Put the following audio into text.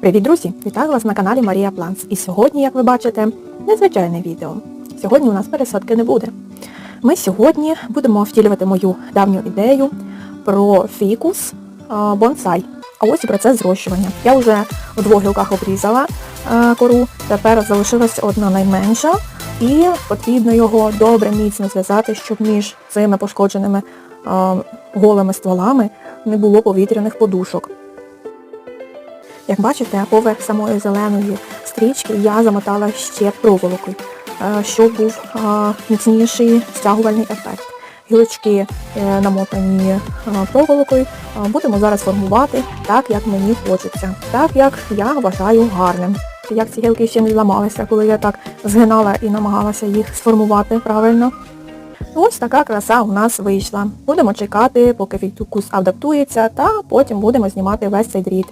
Привіт, друзі! Вітаю вас на каналі Марія Планс. І сьогодні, як ви бачите, незвичайне відео. Сьогодні у нас пересадки не буде. Ми сьогодні будемо втілювати мою давню ідею про фікус бонсай. А ось і процес зрощування. Я вже у двох гілках обрізала а, кору, тепер залишилась одна найменша, і потрібно його добре міцно зв'язати, щоб між цими пошкодженими а, голими стволами не було повітряних подушок. Як бачите, поверх самої зеленої стрічки я замотала ще проволокою, е, щоб був е, міцніший стягувальний ефект. Гілочки е, намотані проволокою будемо зараз формувати так, як мені хочеться, так як я вважаю гарним. Як ці гілки ще не зламалися, коли я так згинала і намагалася їх сформувати правильно. Ось така краса у нас вийшла. Будемо чекати, поки фікус адаптується, та потім будемо знімати весь цей дріт.